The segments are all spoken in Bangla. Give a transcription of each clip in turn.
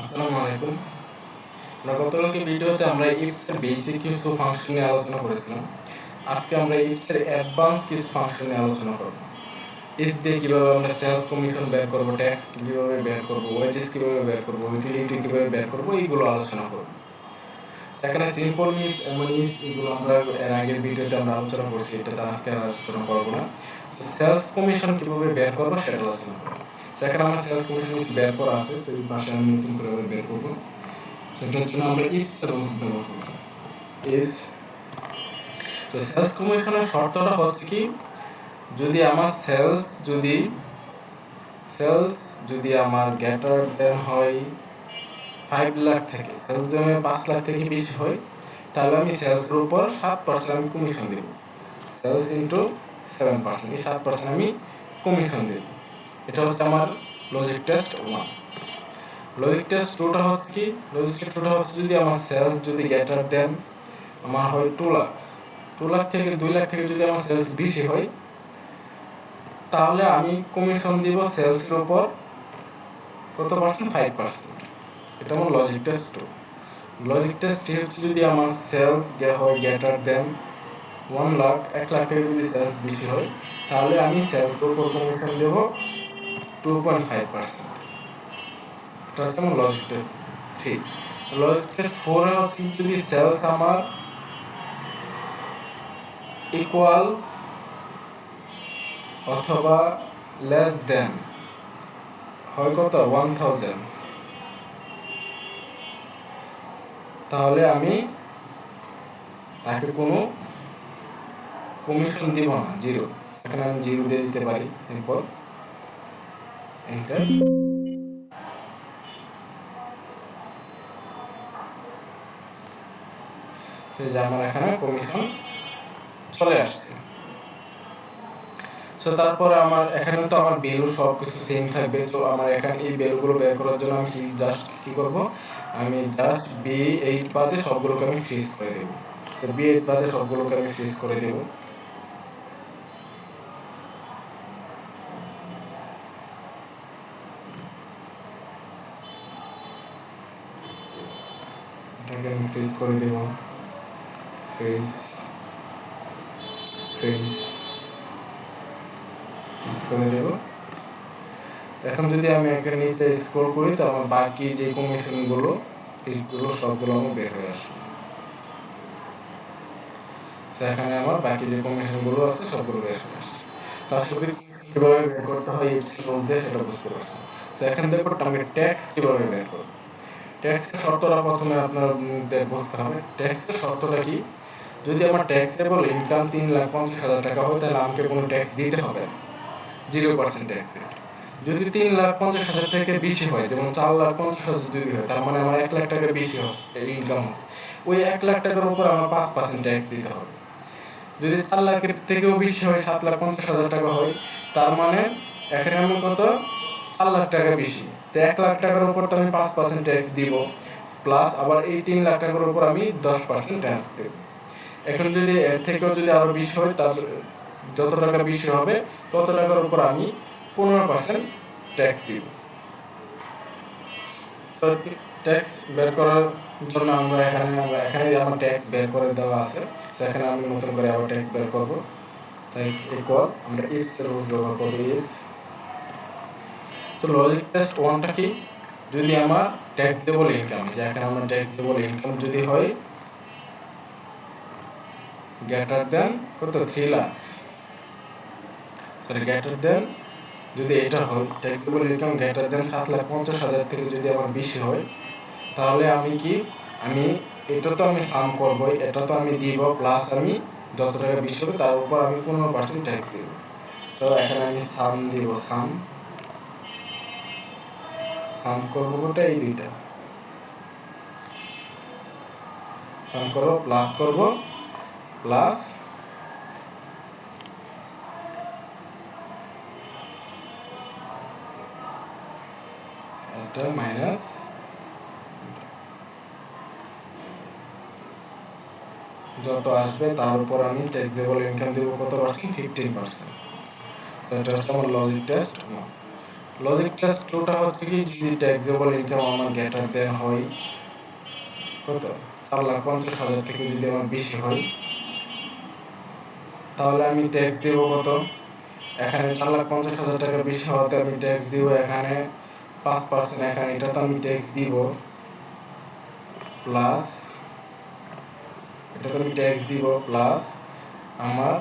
আসসালামু আলাইকুম আমরা গতকালকে ভিডিওতে আমরা ইফস এর বেসিক কিছু ফাংশন নিয়ে আলোচনা করেছিলাম। আজকে আমরা ইফস এর অ্যাডভান্স কিছু ফাংশন নিয়ে আলোচনা করব। ইফস দিয়ে কীভাবে আমরা সেলস কমিশন বের করব ট্যাক্স কীভাবে বের করব ওয়েজেস কীভাবে বের করব ইউটিলিটি কীভাবে বের করব, এইগুলো আলোচনা করব। এখানে সিম্পল ইফস এমন ইফস এগুলো আমরা এর আগের ভিডিওতে আমরা আলোচনা করছি, এটা আজকে আলোচনা করব না। সেলস কমিশন কীভাবে বের করব সেটা আলোচনা করব। সেখানে আমার সেলস কমিশন বের করা আছে এই পাশে আমি নতুন করে আবার বের করব। সেটার জন্য আমরা ইফ সার্ভিস ব্যবহার করব। ইফ তো সেলস কমিশনের শর্তটা হচ্ছে কি, যদি আমার সেলস যদি সেলস যদি আমার গ্যাটার দেন হয় ফাইভ লাখ থেকে সেলস যদি পাঁচ লাখ থেকে বেশি হয়, তাহলে আমি সেলসের উপর সাত পার্সেন্ট আমি কমিশন দেবো। সেলস ইন্টু সেভেন পার্সেন্ট এই সাত পার্সেন্ট আমি কমিশন দেবো। এটা হচ্ছে আমার logic test one logic test টুটা হচ্ছে কি? লজিক টেস্ট টুটা হচ্ছে যদি আমার সেলস যদি গ্রেটার দেন, আমার হয় টু লাখ টু লাখ থেকে দুই লাখ থেকে যদি আমার সেলস বেশি হয়, তাহলে আমি কমিশন দিব সেলসের উপর কত পার্সেন্ট ফাইভ পার্সেন্ট এটা আমার logic test two logic test হচ্ছে যদি আমার সেলস হয় গ্রেটার দেন ওয়ান লাখ এক লাখ থেকে যদি সেলস বেশি হয়, তাহলে আমি সেলসের উপর কমিশন দেবো টু পয়েন্ট ফাইভ পার্সেন্ট আমার থ্রি যদি আমার ইকুয়াল অথবা লেস দেন হয় কত? ওয়ান থাউজেন্ড তাহলে আমি তাকে কোনো কমিশন দিব না জিরো সেখানে আমি জিরো দিয়ে দিতে পারি সিম্পল এন্টার যে আমার এখানে কমিশন চলে আসছে। তো তারপরে আমার এখানে তো আমার বেলও সব কিছু সেম থাকবে। তো আমার এখানে এই বেলগুলো বের করার জন্য আমি জাস্ট কি করব? আমি জাস্ট বি এইট বাদে সবগুলোকে আমি ফ্রিজ করে দেবো। তো বি এইট বাদে সবগুলোকে আমি ফ্রিজ করে দেবো। এটাকে আমি ফ্রিজ করে দেব ফ্রিজ ফ্রিজ করে দেব এখন যদি আমি এখানে নিচে স্ক্রল করি, তো আমার বাকি যে কমিশনগুলো এইগুলো সবগুলো আমার বের হয়ে আসবে। তো এখানে আমার বাকি যে কমিশনগুলো আছে, সবগুলো বের হয়ে আসছে। আশা কীভাবে বের করতে হয় এই সেটা বুঝতে পারছি তো এখানে দেখো আমি ট্যাক্স কীভাবে বের করব। ট্যাক্সের শর্তটা প্রথমে আপনাদের বুঝতে হবে। ট্যাক্সের শর্তটা কি? যদি আমার ট্যাক্সেবল ইনকাম তিন লাখ পঞ্চাশ হাজার টাকা হয়, তাহলে আমাকে কোনো ট্যাক্স দিতে হবে। জিরো পার্সেন্ট ট্যাক্স যদি তিন লাখ পঞ্চাশ হাজার টাকা বেশি হয়, যেমন চার লাখ পঞ্চাশ হাজার যদি হয়, তার মানে আমার এক লাখ টাকা বেশি হচ্ছে ইনকাম ওই এক লাখ টাকার উপর আমার পাঁচ পার্সেন্ট ট্যাক্স দিতে হবে। যদি চার লাখের থেকেও বেশি হয়, সাত লাখ পঞ্চাশ হাজার টাকা হয়, তার মানে এখানে আমি কত? চার লাখ টাকা বেশি। তো এক লাখ টাকার উপর তো আমি পাঁচ পার্সেন্ট ট্যাক্স দিব। প্লাস আবার এই তিন লাখ টাকার উপর আমি দশ পার্সেন্ট ট্যাক্স দেব। এখন যদি এর থেকেও যদি আরও বেশি হয়, তার যত টাকা বেশি হবে, তত টাকার উপর আমি পনেরো পার্সেন্ট ট্যাক্স দিব। ট্যাক্স বের করার জন্য আমরা এখানে আমরা এখানে আমার ট্যাক্স বের করে দেওয়া আছে। সেখানে আমি নতুন করে আবার ট্যাক্স বের করব। তাই ইকুয়াল আমরা ইফ রুল ব্যবহার করব ইফ তো লজিক টেস্ট ওয়ানটা কি? যদি আমার ট্যাক্সেবল ইনকাম যে এখানে আমার ট্যাক্সেবল ইনকাম যদি হয় গ্রেটার দেন কত? Three lakh sorry greater than যদি এটা হয় ট্যাক্সেবল ইনকাম গ্রেটার দেন সাত লাখ পঞ্চাশ হাজার থেকে যদি আমার বেশি হয়, তাহলে আমি কি? আমি, এটা তো আমি সাম করব এটা তো আমি দিব প্লাস আমি যত টাকা বেশি হবে, তার উপর আমি পনেরো পার্সেন্ট ট্যাক্স দিব। তো এখানে আমি সাম দিব সাম সাম করব কোনটা এই দুইটা। সাম করব প্লাস করব প্লাস এটা মাইনাস যত আসবে তার উপর আমি ট্যাক্সেবল ইনকাম দেবো কত পার্সেন্ট ফিফটিন পার্সেন্ট সেটা হচ্ছে আমার লজিক টেস্ট লজিক ক্লাস টুটা হচ্ছে কি যদি ট্যাক্সেবল ইনকাম আমার গ্রেটার দেন হয়। কত? চার লাখ পঞ্চাশ হাজার থেকে যদি আমার বেশি হয়, তাহলে আমি ট্যাক্স দেবো কত? এখানে চার লাখ পঞ্চাশ হাজার টাকা বেশি হওয়াতে আমি ট্যাক্স দিব এখানে পাঁচ পার্সেন্ট এখানে, এটা তো আমি ট্যাক্স দিব। প্লাস এটা তো আমি ট্যাক্স দিব প্লাস আমার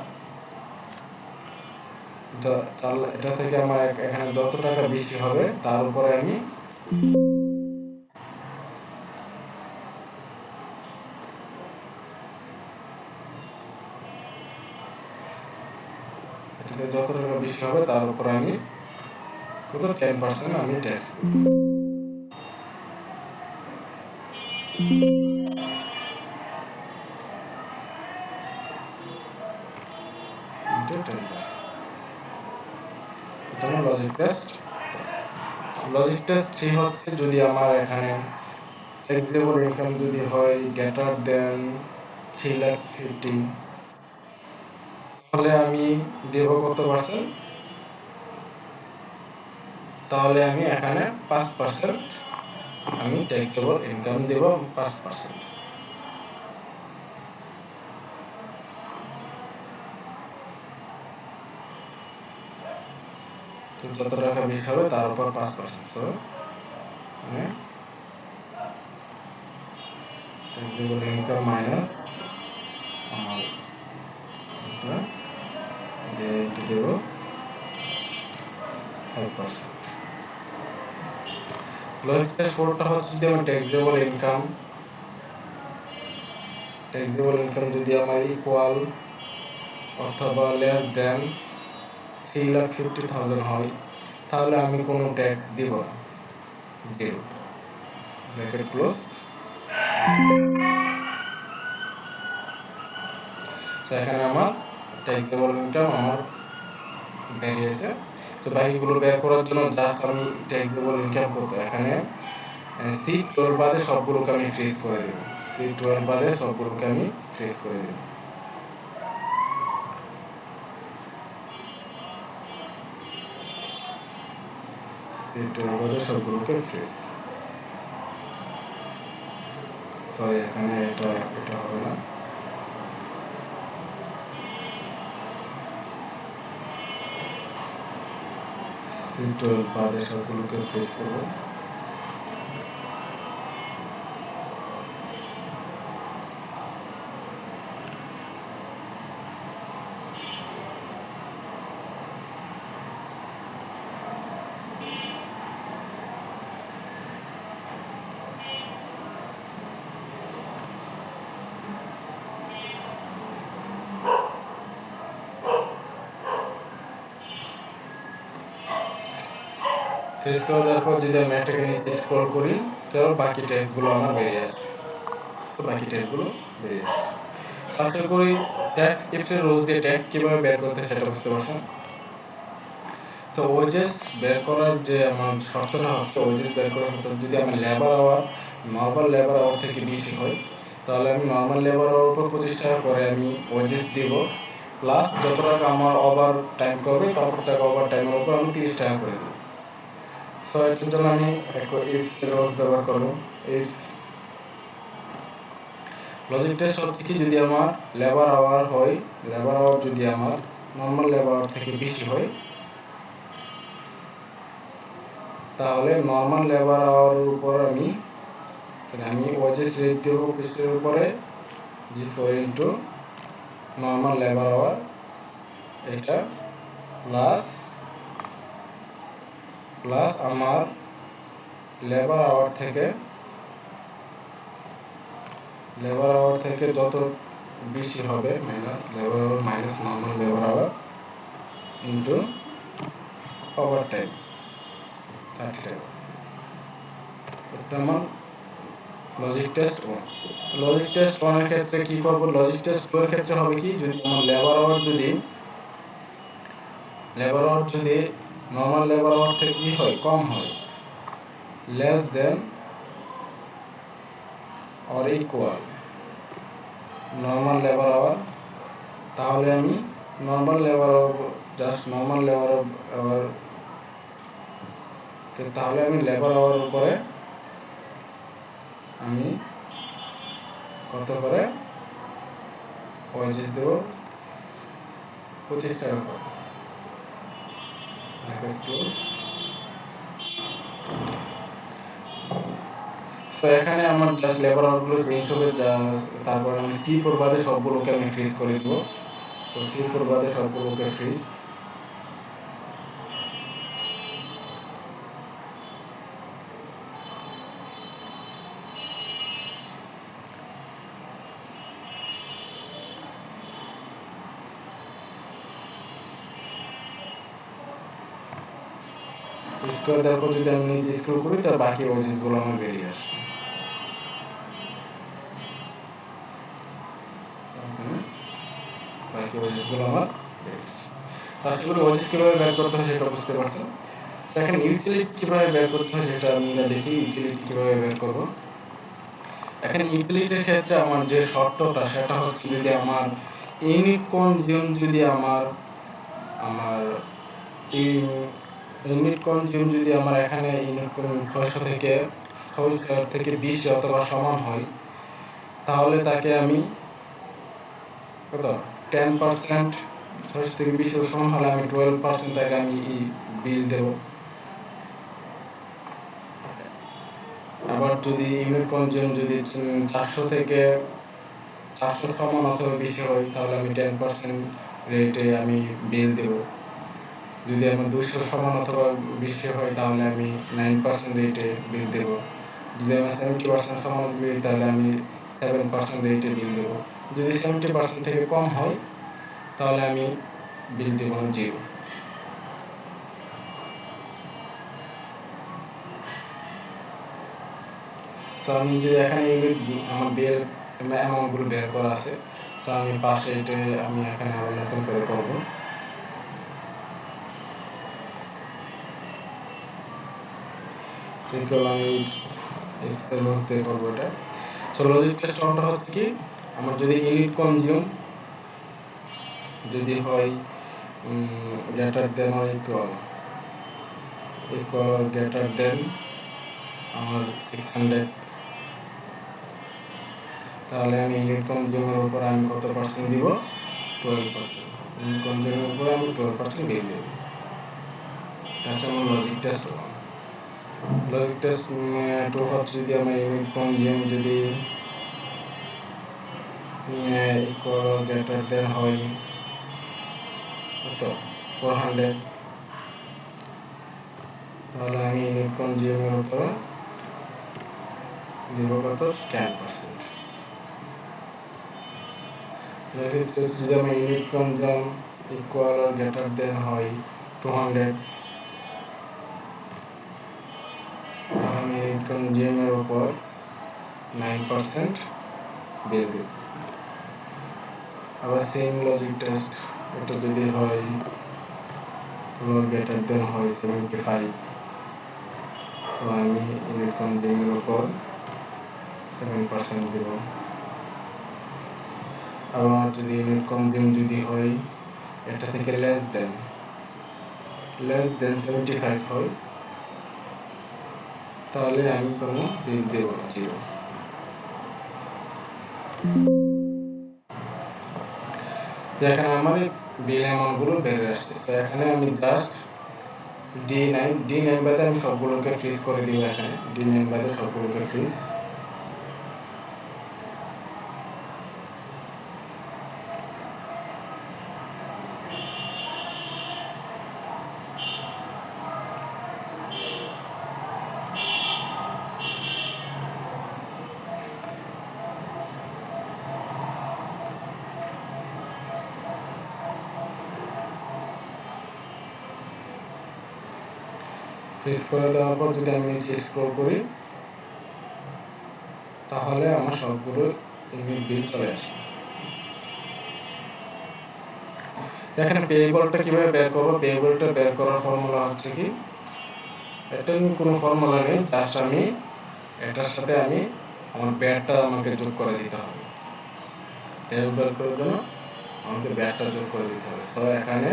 এটা থেকে আমার এখানে যত টাকা বেশি হবে, তার উপরে আমি এটাতে যত টাকা বেশি হবে, তার উপরে আমি কত টেন পার্সেন্ট আমি ট্যাক্স টেস্ট লজিক টেস্ট ঠিক হচ্ছে যদি আমার এখানে ট্যাক্সেবল ইনকাম যদি হয় greater than three lakh fifty তাহলে আমি দেব কত পার্সেন্ট তাহলে আমি এখানে পাঁচ পার্সেন্ট আমি ট্যাক্সেবল ইনকাম দেব পাঁচ পার্সেন্ট যত টাকা বেশি হবে তার উপর পাঁচ percent so income minus five percent logical ফোরটা হচ্ছে যদি আমার ইনকাম ট্যাক্সেবল ইনকাম যদি আমার ইকুয়াল অথবা less than three lakh fifty thousand হয়, তাহলে আমি কোনো ট্যাক্স দিব না। জিরো ব্র্যাকেট ক্লোজ এখানে আমার ট্যাক্সেবল ইনকাম আমার বেরিয়েছে তো বাকিগুলো বের করার জন্য জাস্ট আমি ট্যাক্সেবল ইনকাম করতে এখানে সি টুয়েলভ বাদে সবগুলোকে আমি ফ্রিজ করে দেবো। সি টুয়েলভ বাদে সবগুলোকে আমি ফ্রিজ করে দেবো। টুয়েলভ বাদে সবগুলোকে ফ্রিজ সরি এখানে এটা এটা হবে না। সি বাদে সবগুলোকে ফ্রিজ করব। ফেস করে দেওয়ার পর যদি আমি এটাকে নিচে স্ক্রল করি, তাহলে বাকি টেক্সটগুলো আমার বেরিয়ে আসবে সো বাকি টেক্সটগুলো বেরিয়ে আসবে আশা করি ট্যাক্স কিপসের রোজ দিয়ে ট্যাক্স কীভাবে বের করতে সেটা বুঝতে পারছেন? সো ওজেস বের করার যে আমার শর্তটা হচ্ছে ওজেস বের করার মতো যদি আমার labour hour normal labour hour থেকে বেশি হয়, তাহলে আমি নর্মাল লেবার আওয়ার উপর পঁচিশ টাকা করে আমি ওজেস দিব। প্লাস যত টাকা আমার ওভার টাইম করবে, তত টাকা ওভার টাইমের উপর আমি তিরিশ টাকা করে দেবো। সো এটার জন্য আমি রোজ ব্যবহার করব। ইফ লজিক টেস্ট হচ্ছে কি, যদি আমার লেবার আওয়ার হয় লেবার আওয়ার যদি আমার নর্মাল লেবার থেকে বেশি হয়, তাহলে নর্মাল লেবার আওয়ার উপর আমি আমি ওয়াজেস রেট দেব কিসের উপরে G four into normal labour hour এটা প্লাস প্লাস আমার লেবার আওয়ার থেকে লেবার আওয়ার থেকে যত বেশি হবে minus labour hour minus normal labour hour into over time thirty time এটা আমার logic test one logic test ওয়ানের ক্ষেত্রে কি করব? লজিক টেস্ট টু ক্ষেত্রে হবে কি? যদি আমার লেবার আওয়ার যদি লেবার আওয়ার যদি নর্মাল লেবার আওয়ার থেকে কি হয়? কম হয়। Less than or equal normal labour hour তাহলে আমি normal labour just normal labour hour তাহলে আমি লেবার আওয়ার উপরে আমি কত করে? ওয়েজেস দেবো। পঁচিশ টাকা করে। তো এখানে আমার জাস্ট লেবার আউটগুলো চেঞ্জ হবে যা, তারপরে আমি সি ফোর বাদে সবগুলোকে আমি ফ্রিজ করে দেবো। তো সি ফোর বাদে সবগুলোকে ফ্রিজ স্কোয়ার দেওয়ার পর যদি আমি নিজে স্ক্রল করি, তার বাকি ওজেসগুলো আমার বেরিয়ে আসবে করি করতে হয় সেটা দেখি বের করব? এখন ক্ষেত্রে আমার যে শর্তটা, সেটা হচ্ছে যদি আমার কনজিউম যদি আমার আমার ইউনিট কনজিউম যদি আমার এখানে ইউনিট ছয়শো থেকে ছয়শো থেকে বিশ অথবা সমান হয়, তাহলে তাকে আমি কত? টেন পার্সেন্ট, ছয়শো থেকে বিশ সমান হলে আমি টুয়েলভ পার্সেন্ট তাকে আমি বিল দেবো। আবার যদি ইউনিট কনজিউম যদি চারশো থেকে চারশো সমান অথবা বেশি হয়, তাহলে আমি টেন পার্সেন্ট রেটে আমি বিল দেব। যদি আমার দুশো সমান অথবা বেশি হয়, তাহলে আমি নাইন পার্সেন্ট রেটে বিল দেব। যদি আমার সেভেন্টি পার্সেন্ট সমান বিল তাহলে আমি সেভেন পার্সেন্ট রেটে বিল দেব। যদি সেভেন্টি পার্সেন্ট থেকে কম হয়, তাহলে আমি বিল দেব জিরো তো আমি যে এখানে আমার বিয়ের অ্যামাউন্টগুলো বের করা আছে তো আমি পাশে এটা আমি এখানে আবার নতুন করে করব। সিম্পল আমি এক্সেল মধ্যে করব এটা সো লজিক টেস্ট অনটা হচ্ছে কি আমার যদি ইউনিট কনজিউম যদি হয় greater than or equal equal greater than আমার সিক্স হান্ড্রেড তাহলে আমি ইউনিট কনজিউমের উপর আমি কত পার্সেন্ট দিব টুয়েলভ পার্সেন্ট ইউনিট কনজিউমের উপর আমি টুয়েলভ পার্সেন্ট বিল দেব হচ্ছে আমার logic test logic test two হচ্ছে যদি আমার ইউনিট কনজিউম যদি ইকুয়াল গ্রেটার দেন হয় কত ফোর হান্ড্রেড তাহলে আমি ইউনিট কনজিউমের উপর দিব কত? টেন পার্সেন্ট যদি আমার unit consume equal greater than হয় টু হান্ড্রেড তাহলে আমি ইউনিট কনজিউমের উপর নাইন পার্সেন্ট বিল দেব আবার সেম লজিক টেস্ট এটা যদি হয় অর গ্রেটার দেন হয় সেভেন্টি ফাইভ তো আমি ইউনিট কনজিউমের উপর সেভেন পার্সেন্ট দেব। আবার যদি ইউনিট কনজিউম যদি হয়, এটা থেকে less than less than seventy five হয় তাহলে আমি কোনো ঋণ দেব জিরো। এখানে আমার বিল অ্যামাউন্টগুলো বেড়ে আসছে এখানে আমি just D nine D nine বাদে আমি সবগুলোকে ফ্রিজ করে দিই এখানে। ডি নাইন বাদে সবগুলোকে ফ্রিজ ফ্রিজ করে দেওয়ার পর যদি আমি নিচে স্ক্রল করি, তাহলে আমার সবগুলো ইউনিট বিল চলে আসে। তো এখানে পেয়েবলটা কীভাবে বের করব? পেয়েবলটা বের করার ফর্মুলা হচ্ছে কি? এটা কোনো ফর্মুলা নেই জাস্ট আমি এটার সাথে আমি আমার ব্যাটটা আমাকে যোগ করে দিতে হবে। পেয়েবল বের করার জন্য আমাকে ব্যাটটা যোগ করে দিতে হবে। সো এখানে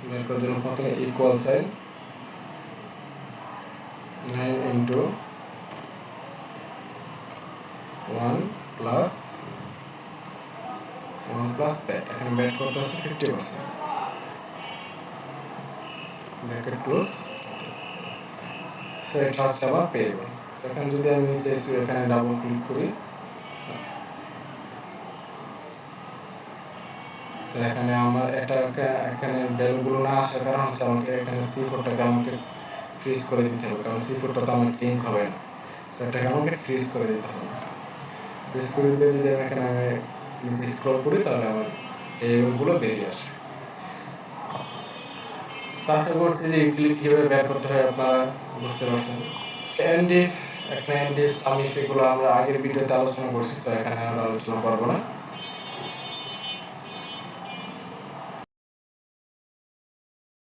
বের করার জন্য প্রথমে equal sign nine into one plus one plus VAT এখানে ব্যাট করতে হচ্ছে fifty percent bracket close so এটা হচ্ছে আমার পেয়েবল এখন যদি আমি নিচে এখানে ডাবল ক্লিক করি So, এখানে আমার এটা এখানে ভ্যালুগুলো না আসার কারণ হচ্ছে আমাকে এখানে সি কোডটাকে আমাকে ফ্রিজ করে দিতে হবে কারণ সি কোডটা তো আমার চেঞ্জ হবে না। সো এটাকে আমাকে ফ্রিজ করে দিতে হবে। ফ্রিজ করে দিলে যদি আমি এখানে আমি স্ক্রল করি তাহলে আমার এই এইগুলো বেরিয়ে আসে তারপর করতে যে ইউটিলিটি কীভাবে বের করতে হয় আপনারা বুঝতে পারছেন। এন্ডিফ এন্ডিফ সামিফ এগুলো আমরা আগের ভিডিওতে আলোচনা করছি তো এখানে আমরা আলোচনা করব না।